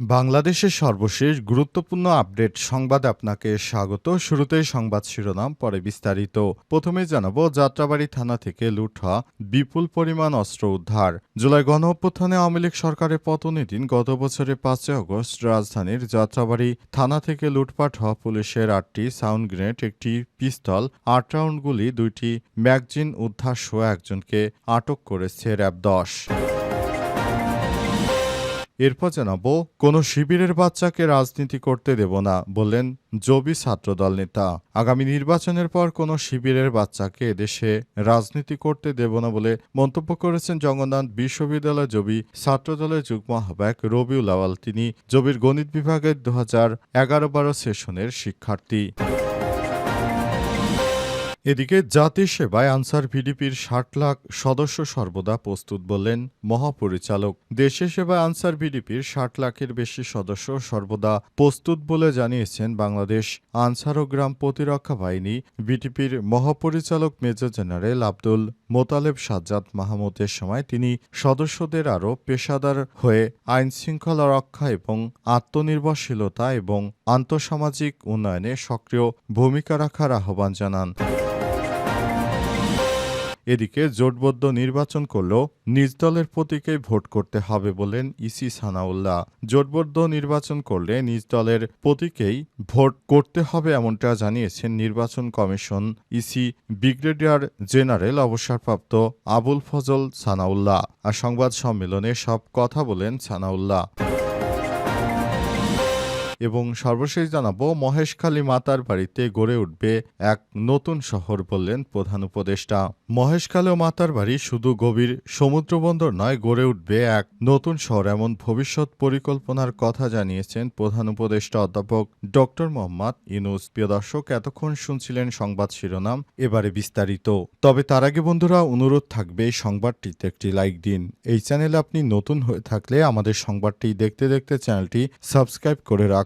বাংলাদেশের সর্বশেষ গুরুত্বপূর্ণ আপডেট সংবাদ আপনাকে স্বাগত। শুরুতেই সংবাদ শিরোনাম, পরে বিস্তারিত। প্রথমে জানাব, যাত্রাবাড়ি থানা থেকে লুট হওয়া বিপুল পরিমাণ অস্ত্র উদ্ধার। জুলাই গণ অভ্যুত্থানে আওয়ামী লীগ সরকারের পতনের দিন গত বছরের পাঁচই আগস্ট রাজধানীর যাত্রাবাড়ি থানা থেকে লুটপাট হওয়া পুলিশের আটটি সাউন্ড গ্রেনেড, একটি পিস্তল, আট রাউন্ড গুলি, দুইটি ম্যাগজিন উদ্ধার সহ একজনকে আটক করেছে র্যাব দশ। এরপর জানাব, কোনো শিবিরের বাচ্চাকে রাজনীতি করতে দেব না, বললেন জবি ছাত্রদল নেতা। আগামী নির্বাচনের পর কোনো শিবিরের বাচ্চাকে এদেশে রাজনীতি করতে দেব না বলে মন্তব্য করেছেন জগন্নাথ বিশ্ববিদ্যালয় জবি ছাত্রদলের যুগ্ম আহ্বায়ক রবিউল আওয়াল তিনি জবির গণিত বিভাগের দু হাজার এগারো বারো সেশনের শিক্ষার্থী। এদিকে জাতির সেবায় আনসার ভিডিপির ষাট লাখ সদস্য সর্বদা প্রস্তুত বললেন মহাপরিচালক। দেশে সেবায় আনসার ভিডিপির ষাট লাখের বেশি সদস্য সর্বদা প্রস্তুত বলে জানিয়েছেন বাংলাদেশ আনসার ও গ্রাম প্রতিরক্ষা বাহিনী বিটিপির মহাপরিচালক মেজর জেনারেল আব্দুল মোতালেব সাজ্জাদ মাহমুদের সময় তিনি সদস্যদের আরও পেশাদার হয়ে আইন শৃঙ্খলা রক্ষা এবং আত্মনির্ভরশীলতা এবং আন্তঃসামাজিক উন্নয়নে সক্রিয় ভূমিকা রাখার আহ্বান জানান। এদিকে জোটবদ্ধ নির্বাচন করলেও নিজ দলের প্রতীকেই ভোট করতে হবে বলেন ইসি সানাউল্লাহ। জোটবদ্ধ নির্বাচন করলে নিজ দলের প্রতীকেই ভোট করতে হবে এমনটা জানিয়েছেন নির্বাচন কমিশন। ইসি ব্রিগেডিয়ার জেনারেল অবসরপ্রাপ্ত আবুল ফজল সানাউল্লাহ। আর সংবাদ সম্মেলনে সব কথা বলেন সানাউল্লাহ। এবং সর্বশেষ জানাব, মহেশখালী মাতার বাড়িতে গড়ে উঠবে এক নতুন শহর বললেন প্রধান উপদেষ্টা। মহেশখালী ও মাতার বাড়ি শুধু গভীর সমুদ্রবন্দর নয়, গড়ে উঠবে এক নতুন শহর এমন ভবিষ্যৎ পরিকল্পনার কথা জানিয়েছেন প্রধান উপদেষ্টা অধ্যাপক ডক্টর মোহাম্মদ ইনুস প্রিয় দর্শক, এতক্ষণ শুনছিলেন সংবাদ শিরোনাম, এবারে বিস্তারিত। তবে তার আগে বন্ধুরা, অনুরোধ থাকবে সংবাদটিতে একটি লাইক দিন। এই চ্যানেলে আপনি নতুন হয়ে থাকলে আমাদের সংবাদটি দেখতে দেখতে চ্যানেলটি সাবস্ক্রাইব করে রাখুন।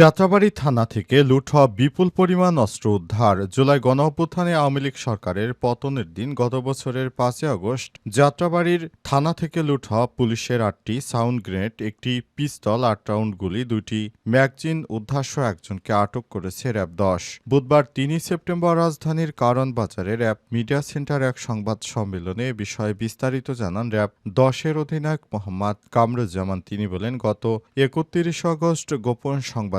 যাত্রাবাড়ি থানা থেকে লুট হওয়া বিপুল পরিমাণ অস্ত্র উদ্ধার জুলাই গণ অভ্যুত্থানে আওয়ামী লীগ সরকারের পতনের দিন গত বছরের পাঁচই আগস্ট যাত্রাবাড়ির থানা থেকে লুট হওয়া পুলিশের আটটি সাউন্ড গ্রেনেড, একটি পিস্তল আট রাউন্ড গুলি, দুইটি ম্যাগজিন উদ্ধারসহ একজনকে আটক করেছে র্যাব দশ। বুধবার তিনই সেপ্টেম্বর রাজধানীর কারণ বাজারে র্যাব মিডিয়া সেন্টার এক সংবাদ সম্মেলনে এ বিষয়ে বিস্তারিত জানান র্যাব দশের অধিনায়ক মোহাম্মদ কামরুজ্জামান। তিনি বলেন, গত একত্রিশ আগস্ট গোপন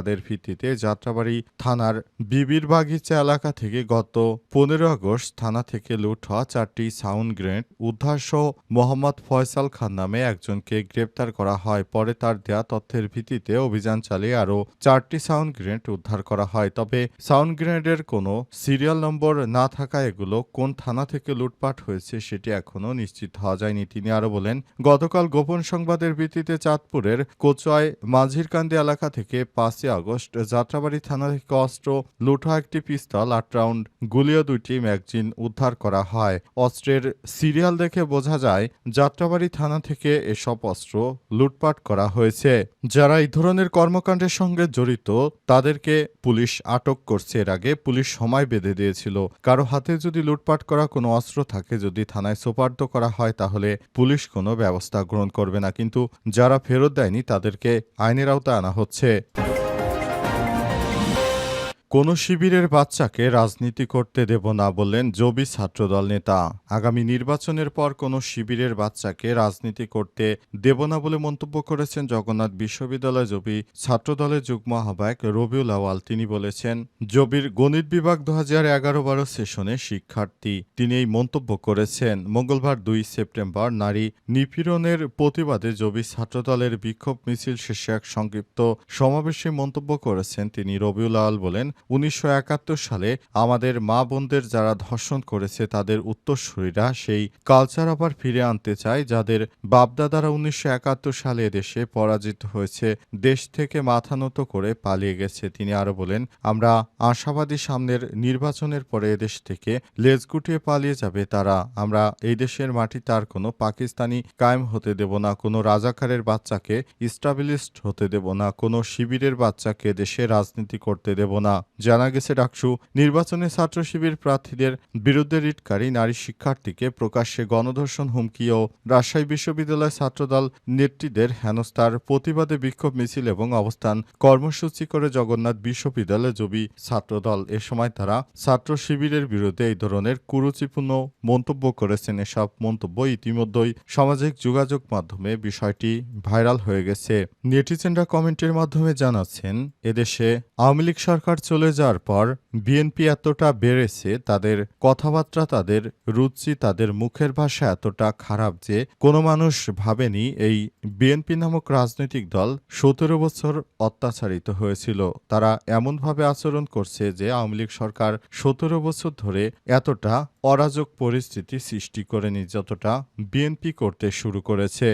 সংবাদের ভিত্তিতে যাত্রাবাড়ি থানার বিবির বাগিচা এলাকা থেকে গত পনেরো আগস্ট থানা থেকে লুট হওয়া চারটি সাউন্ড গ্রেনেড উদ্ধার সহ মোহাম্মদ ফয়সাল খান নামে একজনকে গ্রেপ্তার করা হয়। পরে তার দেয়া তথ্যের ভিত্তিতে অভিযান চালিয়ে আরও চারটি সাউন্ড গ্রেনেড উদ্ধার করা হয়। তবে সাউন্ড গ্রেনেডের কোনো সিরিয়াল নম্বর না থাকায় এগুলো কোন থানা থেকে লুটপাট হয়েছে সেটি এখনও নিশ্চিত হওয়া যায়নি। তিনি আরও বলেন, গতকাল গোপন সংবাদের ভিত্তিতে চাঁদপুরের কোচয় মাঝিরকান্দি এলাকা থেকে পাঁচই আগস্ট, যাত্রাবাড়ি থানা থেকে অস্ত্র লুট একটি পিস্তল আট রাউন্ড গুলিও দুইটি ম্যাগজিন উদ্ধার করা হয়। অস্ত্রের সিরিয়াল দেখে বোঝা যায়, যাত্রাবাড়ি থানা থেকে এসব অস্ত্র লুটপাট করা হয়েছে। যারা এই ধরনের কর্মকাণ্ডের সঙ্গে জড়িত, তাদেরকে পুলিশ আটক করছে। এর আগে পুলিশ সময় বেঁধে দিয়েছিল। কারও হাতে যদি লুটপাট করা কোনো অস্ত্র থাকে, যদি থানায় সোপার্দ করা হয়, তাহলে পুলিশ কোনো ব্যবস্থা গ্রহণ করবে না। কিন্তু যারা ফেরত দেয়নি, তাদেরকে আইনের আওতায় আনা হচ্ছে। কোনো শিবিরের বাচ্চাকে রাজনীতি করতে দেব না বললেন জবি ছাত্রদল নেতা। আগামী নির্বাচনের পর কোনো শিবিরের বাচ্চাকে রাজনীতি করতে দেব না বলে মন্তব্য করেছেন জগন্নাথ বিশ্ববিদ্যালয় জবি। ছাত্রদলের যুগ্ম আহ্বায়ক রবিউল আওয়াল তিনি বলেছেন, জবির গণিত বিভাগ দু হাজার এগারো বারো সেশনে শিক্ষার্থী। তিনি এই মন্তব্য করেছেন, মঙ্গলবার দুই সেপ্টেম্বর নারী নিপীড়নের প্রতিবাদে জবি ছাত্রদলের বিক্ষোভ মিছিল শেষে এক সংক্ষিপ্ত সমাবেশে মন্তব্য করেছেন তিনি। রবিউল আওয়াল বলেন উনিশশো একাত্তর সালে আমাদের মা বোনদের যারা ধর্ষণ করেছে, তাদের উত্তরসূরিরা সেই কালচার আবার ফিরে আনতে চায়, যাদের বাপদাদারা উনিশশো একাত্তর সালে এদেশে পরাজিত হয়েছে। দেশ থেকে মাথা নত করে পালিয়ে গেছে, তিনি আরও বলেন, আমরা আশাবাদী সামনের নির্বাচনের পরে এদেশ থেকে লেজ গুটিয়ে পালিয়ে যাবে তারা। আমরা এই দেশের মাটি তার কোনো পাকিস্তানি কায়েম হতে দেব না, কোনো রাজাকারের বাচ্চাকে ইস্টাবলিশড হতে দেব না, কোনো শিবিরের বাচ্চাকে দেশে রাজনীতি করতে দেব না। জানা গেছে, ডাকসু, নির্বাচনে ছাত্র শিবির প্রার্থীদের বিরুদ্ধে রিটকারী নারী শিক্ষার্থীকে প্রকাশ্যে গণধর্ষণ হুমকি ও রাজশাহী বিশ্ববিদ্যালয় ছাত্রদল নেত্রীদের হেনস্থার প্রতিবাদে বিক্ষোভ মিছিল এবং অবস্থান কর্মসূচি করে জগন্নাথ বিশ্ববিদ্যালয় জবি ছাত্রদল। এ সময় তারা ছাত্র শিবিরের বিরুদ্ধে এই ধরনের কুরুচিপূর্ণ মন্তব্য করেছেন। এসব মন্তব্য ইতিমধ্যেই সামাজিক যোগাযোগ মাধ্যমে বিষয়টি ভাইরাল হয়ে গেছে। নেটিজেনরা কমেন্টের মাধ্যমে জানাচ্ছেন, এদেশে আওয়ামী লীগ সরকার চলে যাওয়ার পর বিএনপি এতটা বেড়েছে, তাদের কথাবার্তা, তাদের রুচি, তাদের মুখের ভাষা এতটা খারাপ যে কোনো মানুষ ভাবেনি এই বিএনপি নামক রাজনৈতিক দল সতেরো বছর অত্যাচারিত হয়েছিল। তারা এমনভাবে আচরণ করছে যে আওয়ামী লীগ সরকার সতেরো বছর ধরে এতটা অরাজক পরিস্থিতি সৃষ্টি করেনি, যতটা বিএনপি করতে শুরু করেছে।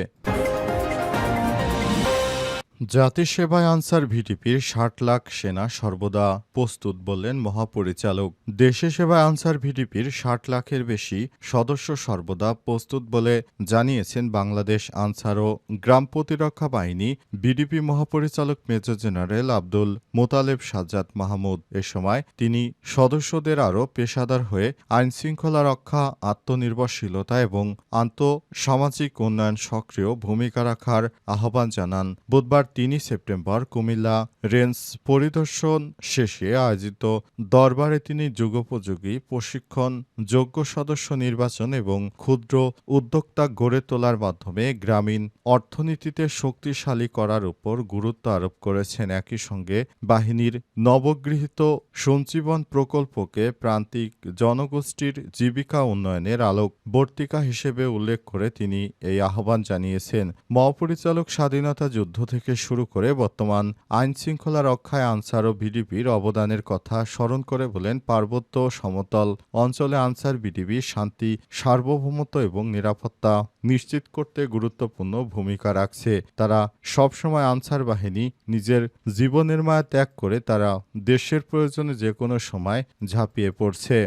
জাতিসেবায় আনসার ভিডিপির ষাট লাখ সেনা সর্বদা প্রস্তুত বললেন মহাপরিচালক। দেশে সেবায় আনসার ভিডিপির ষাট লাখের বেশি সদস্য সর্বদা প্রস্তুত বলে জানিয়েছেন বাংলাদেশ আনসার ও গ্রাম প্রতিরক্ষা বাহিনী বিডিপি মহাপরিচালক মেজর জেনারেল আব্দুল মোতালেব সাজ্জাদ মাহমুদ। এ সময় তিনি সদস্যদের আরও পেশাদার হয়ে আইনশৃঙ্খলা রক্ষা, আত্মনির্ভরশীলতা এবং আন্তঃসামাজিক উন্নয়ন সক্রিয় ভূমিকা রাখার আহ্বান জানান। বুধবার তিনই সেপ্টেম্বর কুমিল্লা রেঞ্জ পরিদর্শন শেষে আয়োজিত দরবারে তিনি যুগোপযোগী প্রশিক্ষণ, যোগ্য সদস্য নির্বাচন এবং ক্ষুদ্র উদ্যোক্তা গড়ে তোলার মাধ্যমে গ্রামীণ অর্থনীতিতে শক্তিশালী করার উপর গুরুত্ব আরোপ করেছেন। একই সঙ্গে বাহিনীর নবগৃহীত সঞ্জীবন প্রকল্পকে প্রান্তিক জনগোষ্ঠীর জীবিকা উন্নয়নের আলোকবর্তিকা হিসেবে উল্লেখ করে তিনি এই আহ্বান জানিয়েছেন। মহাপরিচালক স্বাধীনতা যুদ্ধ থেকে শুরু করে বর্তমান আইন শৃঙ্খলা রক্ষায় আনসার ও ভিডিপির অবদানের কথা স্মরণ করে বলেন পার্বত্য সমতল অঞ্চলে আনসার ভিডিপি শান্তি, সার্বভৌমত্ব এবং নিরাপত্তা নিশ্চিত করতে গুরুত্বপূর্ণ ভূমিকা রাখছে। তারা সবসময় আনসার বাহিনী, নিজের জীবনের মায়া ত্যাগ করে তারা দেশের প্রয়োজনে যে কোনো সময় ঝাঁপিয়ে পড়ছে।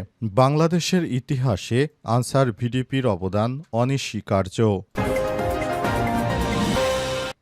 বাংলাদেশের ইতিহাসে আনসার ভিডিপির অবদান অনস্বীকার্য।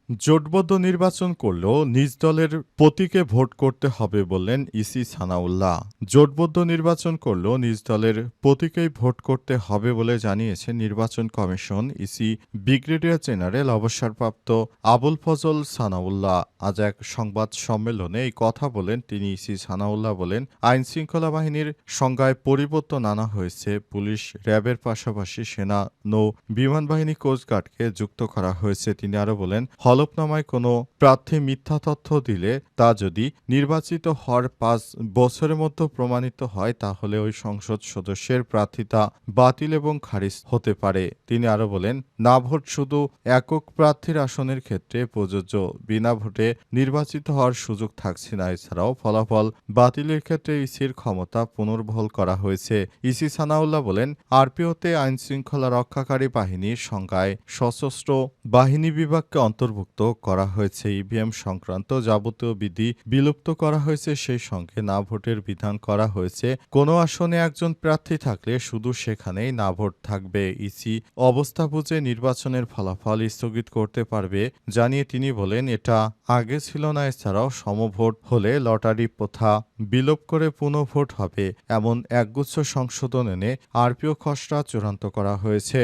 জোটবদ্ধ নির্বাচন করলেও নিজ দলের প্রতীকে ভোট করতে হবে বললেন ইসি সানাউল্লাহ। জোটবদ্ধ নির্বাচন করলেও নিজ দলের প্রতীকেই ভোট করতে হবে বলে জানিয়েছে নির্বাচন কমিশন ইসি ব্রিগেডিয়ার জেনারেল অবসরপ্রাপ্ত আবুল ফজল সানাউল্লাহ। আজ এক সংবাদ সম্মেলনে এই কথা বলেন তিনি ইসি সানাউল্লাহ বলেন, আইন শৃঙ্খলা বাহিনীর সংজ্ঞায় পরিবর্তন আনা হয়েছে। পুলিশ র্যাবের পাশাপাশি সেনা নৌ বিমান বাহিনী কোস্টগার্ডকে যুক্ত করা হয়েছে। তিনি আরও বলেন হলফনামায় কোনো প্রার্থী মিথ্যা তথ্য দিলে তা যদি নির্বাচিত হওয়ার পাঁচ বছরের মধ্যে প্রমাণিত হয়, তাহলে ওই সংসদ সদস্যের প্রার্থিতা বাতিল এবং খারিজ হতে পারে। তিনি আরও বলেন, না ভোট শুধু একক প্রার্থীর আসনের ক্ষেত্রে প্রযোজ্য। বিনা ভোটে নির্বাচিত হওয়ার সুযোগ থাকছে না। এছাড়াও ফলাফল বাতিলের ক্ষেত্রে ইসির ক্ষমতা পুনর্বহল করা হয়েছে। ইসি সানাউল্লাহ বলেন, আরপিওতে আইন শৃঙ্খলা রক্ষাকারী বাহিনীর সংখ্যায় সশস্ত্র বাহিনী বিভাগকে অন্তর্ভুক্ত করা হয়েছে। ইভিএম সংক্রান্ত যাবতীয় বিধি বিলুপ্ত করা হয়েছে, সেই সঙ্গে না ভোটের বিধান করা হয়েছে। কোনো আসনে একজন প্রার্থী থাকলে শুধু সেখানেই না ভোট থাকবে। ইসি অবস্থা বুঝে নির্বাচনের ফলাফল স্থগিত করতে পারবে জানিয়ে তিনি বলেন, এটা আগে ছিল না, এছাড়াও সমভোট হলে লটারি প্রথা বিলোপ করে পুনঃভোট হবে। এমন একগুচ্ছ সংশোধন এনে আরপিও খসড়া চূড়ান্ত করা হয়েছে।